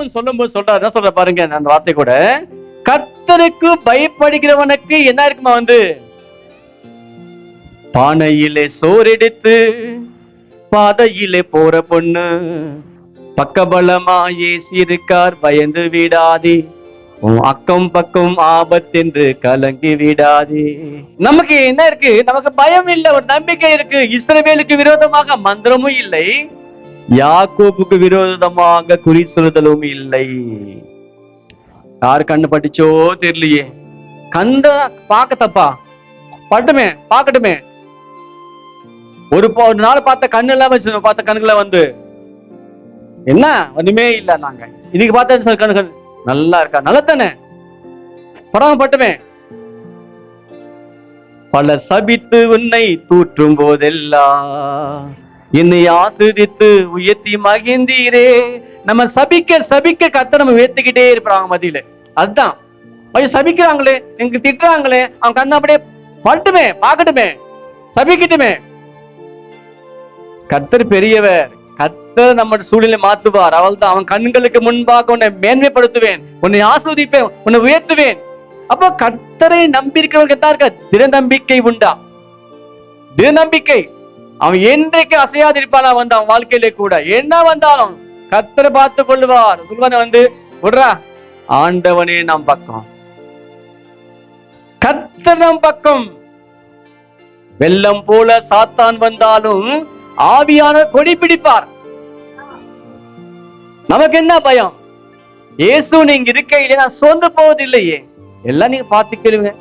Solomon சொல்லும்போது சொல்றாரு. என்ன சொல்ற பாருங்க அந்த வார்த்தை கூட. கத்தருக்கு பயப்படுகிறவனுக்கு என்ன இருக்குமா வந்து? பானையிலே சோறெடுத்து பாதையிலே போற பொண்ணு பக்கபலமா ஏசி இருக்கார் பயந்து விடாதே. உன் அக்கம் பக்கம் ஆபத்தென்று கலங்கி விடாதே. நமக்கு என்ன இருக்கு? நமக்கு பயம் இல்லை ஒரு நம்பிக்கை இருக்கு. இஸ்ரவேலுக்கு விரோதமாக மந்திரமும் இல்லை. யாக்கோப்புக்கு விரோதமாக குறி சொல்லுதலும் இல்லை. யார் கண்ணு பட்டுச்சோ தெரியலையே. கந்த பார்க்க தப்பா பட்டுமே பார்க்கட்டுமே. ஒரு ஒரு நாள் பார்த்த கண்ணு இல்லாம பார்த்த கண்ணுல வந்து. என்ன? ஒண்ணுமே இல்ல நாங்க. இன்னைக்கு பார்த்தா கண்ணு கண்ணு நல்லா இருக்கா? நல்லா தானே பட்டுமே பலர் சபித்து உன்னை தூற்றும் போதெல்லாம் என்னை ஆசிரித்து உயர்த்தி மகிழ்ந்தீரே. நம்ம சபிக்க சபிக்க கத்த நம்ம உயர்த்திக்கிட்டே இருப்பாங்க மதியில. அதுதான். ஐயோ சபிக்கிறாங்களே எங்க திட்டுறாங்களே அவன் கண்ணு அப்படியே பட்டுமே பார்க்கட்டுமே சபிக்கட்டுமே. கர்த்தர் பெரியவர் கத்தர் நம்ம சூழ்நிலை மாத்துவார் அவள் தான் அவன் கண்களுக்கு முன்பாக உன்னை மேன்மைப்படுத்துவேன் உன்னை ஆஸ்வதிப்பேன் உன்னை உயர்த்துவேன். அப்போ கத்தரை நம்பியிருக்கிறவங்க தான் இருக்க திட நம்பிக்கை உண்டா? திட நம்பிக்கை அவன் என்றைக்கு அசையாதிருப்பானா வந்து அவன் வாழ்க்கையிலே கூட. என்ன வந்தாலும் கத்தரை பார்த்து கொள்வார் சொல்வான வந்து விடுறா. ஆண்டவனே நம் பக்கம். கர்த்தர் நம் பக்கம். வெள்ளம் போல சாத்தான் வந்தாலும் ஆவியான கொடி பிடிப்பார். நமக்கு என்ன பயம்? இயேசு நீங்க இருக்கையிலே நான் சோர்ந்து போவதில்லையே. எல்லாம் நீங்க பாத்துக்கிறீங்க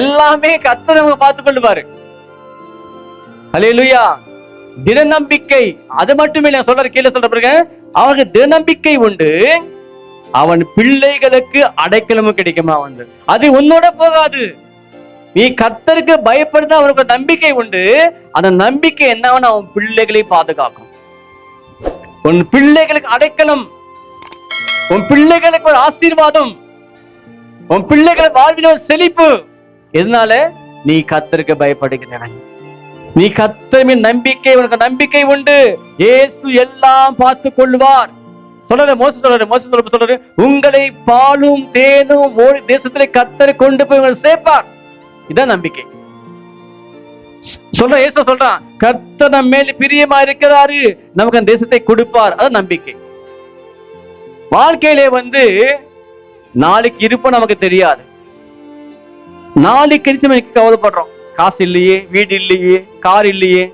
எல்லாமே கத்தர் நம்ம பார்த்து கொள்ளுவாரு. அலையலுயா திடநம்பிக்கை அது மட்டுமே நான் சொல்ற கீழே சொல்ற அவனுக்கு திடநம்பிக்கை உண்டு. அவன் பிள்ளைகளுக்கு அடைக்கலமும் கிடைக்குமா வந்து. அது உன்னோட போகாது. நீ கத்தருக்கு பயப்படுத்த அவனுக்கு நம்பிக்கை உண்டு. அந்த நம்பிக்கை என்னவன் அவன் பிள்ளைகளை பாதுகாக்கும். உன் பிள்ளைகளுக்கு அடைக்கலம். உன் பிள்ளைகளுக்கு ஒரு ஆசீர்வாதம். உன் பிள்ளைகளை வாழ்வில் ஒரு செழிப்பு. எதனால? நீ கத்தருக்கு பயப்படுகிறவன். நீ கத்தமின் நம்பிக்கை உனக்கு நம்பிக்கை உண்டு. இயேசு எல்லாம் பார்த்து கொள்வார் சொல்றாரு மோச சொல்றாரு மோச சொல்ற சொல்றாரு உங்களை பாலும் தேனும் ஓடி தேசத்திலே கத்தரை கொண்டு போய் உங்களை சேர்ப்பார். இதான் நம்பிக்கை. சொல்ற இயேசு சொல்றான் கத்த நம்ம மேல பிரியமா இருக்கிறாரு. நமக்கு அந்த தேசத்தை கொடுப்பார். அது நம்பிக்கை. வாழ்க்கையிலே வந்து நாளைக்கு இருப்போம் நமக்கு தெரியாது. நாளைக்கு நம்ம கவலைப்படுறோம். காசு இல்லையே வீடு இல்லையே கார் இல்லையே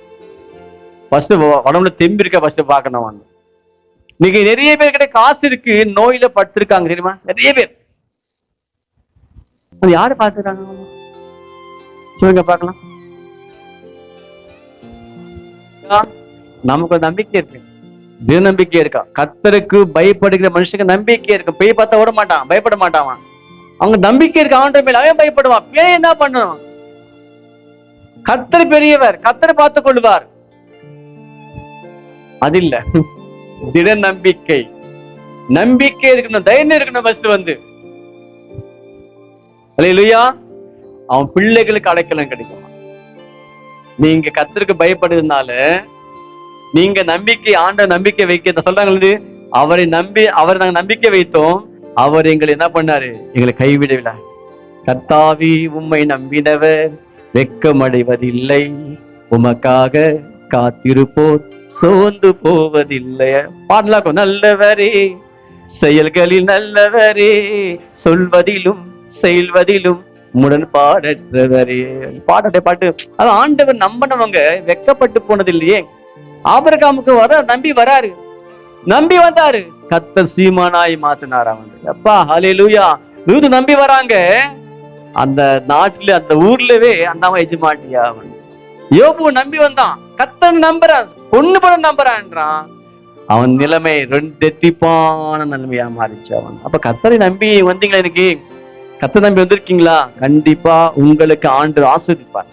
ஃபர்ஸ்ட் உடம்புல தெம்பு இருக்க ஃபர்ஸ்ட் பார்க்கணும் வந்து இன்னைக்கு நிறைய பேர் கிட்ட காசு இருக்கு நோயில படுத்திருக்காங்க தெரியுமா? நிறைய பேர். அது யாரு பார்த்துருக்காங்க? சொல்லுங்க பார்க்கலாம். நமக்கு ஒரு நம்பிக்கை இருக்கு. திட நம்பிக்கை இருக்கா? கத்தருக்கு பயப்படுகிற மனுஷனுக்கு நம்பிக்கை இருக்கு. பேய் பார்த்தா விட மாட்டான் பயப்பட மாட்டான் அவங்க நம்பிக்கை இருக்கு அவன் மேல அவன் பயப்படுவான். பேய் என்ன பண்ணுவான் கத்தர் பெரியவர் கத்தரை பார்த்துக் கொள்வார். அது இல்ல திட நம்பிக்கை. நம்பிக்கை இருக்கணும் தைரியம் இருக்கணும் ஃபர்ஸ்ட் வந்து இல்லையா அவன் பிள்ளைகளுக்கு அடைக்கலம் கிடைக்கும். நீங்க கத்தருக்கு பயப்படுறதுனால நீங்க நம்பிக்கை ஆண்ட நம்பிக்கை வைக்க சொல்றாங்க அவரை நம்பி அவரை நாங்க நம்பிக்கை வைத்தோம். அவர் எங்களை என்ன பண்ணாரு? எங்களை கைவிடவில்லை. கத்தாவி உம்மை நம்பினவர். வெக்கமடைவதில்லை உமக்காக காத்திருப்போர் சோர்ந்து போவதில்லை. பாடலாக்கும் நல்லவரே செயல்களில் நல்லவரே சொல்வதிலும் செயல்வதிலும் முரண்பாடற்றவரே. பாடட்டை பாட்டு அது ஆண்டவர் நம்பினவங்க வெக்கப்பட்டு போனது இல்லையே ஆபரகாமுக்கு வர நம்பி வராரு. நம்பி வந்தாரு. கத்த சீமானாய் மாத்தினாரா அவன் அப்பா ஹலே லூது நம்பி வராங்க. அந்த நாட்டுல அந்த ஊர்லவே அந்த அவன் எஜமாட்டியா அவன். யோபு நம்பி வந்தான். கத்தன் நம்புறான் பொண்ணு பட நம்புறான்றான் அவன் நிலைமை ரெண்டு எத்திப்பான நிலைமையா மாறிச்சு அவன். அப்ப கத்தரை நம்பி வந்தீங்களா எனக்கு கத்த நம்பி வந்திருக்கீங்களா? கண்டிப்பா உங்களுக்கு ஆண்டு ஆசிரிப்பார்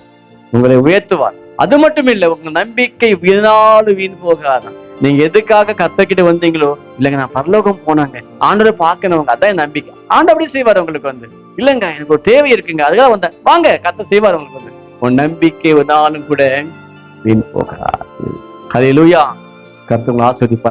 உங்களை உயர்த்துவார். அது மட்டும் இல்ல உங்க நம்பிக்கை வீணாலும் வீண் போகாதான். நீங்க எதுக்காக கத்தக்கிட்டு வந்தீங்களோ இல்லைங்க நான் பரலோகம் போனாங்க. ஆண்டரை பார்க்கணுங்க அதான் என் நம்பிக்கை. ஆண்டு செய்வார் உங்களுக்கு வந்து. இல்லைங்க எனக்கு ஒரு தேவை இருக்குங்க அதுக்காக வந்தேன். வாங்க கத்த செய்வார் உங்களுக்கு வந்து. உன் நம்பிக்கை ஒரு நாளும் கூட வீண் போகாது. ஹalleluya கர்த்தர் உங்களை ஆஸ்வதிப்பார்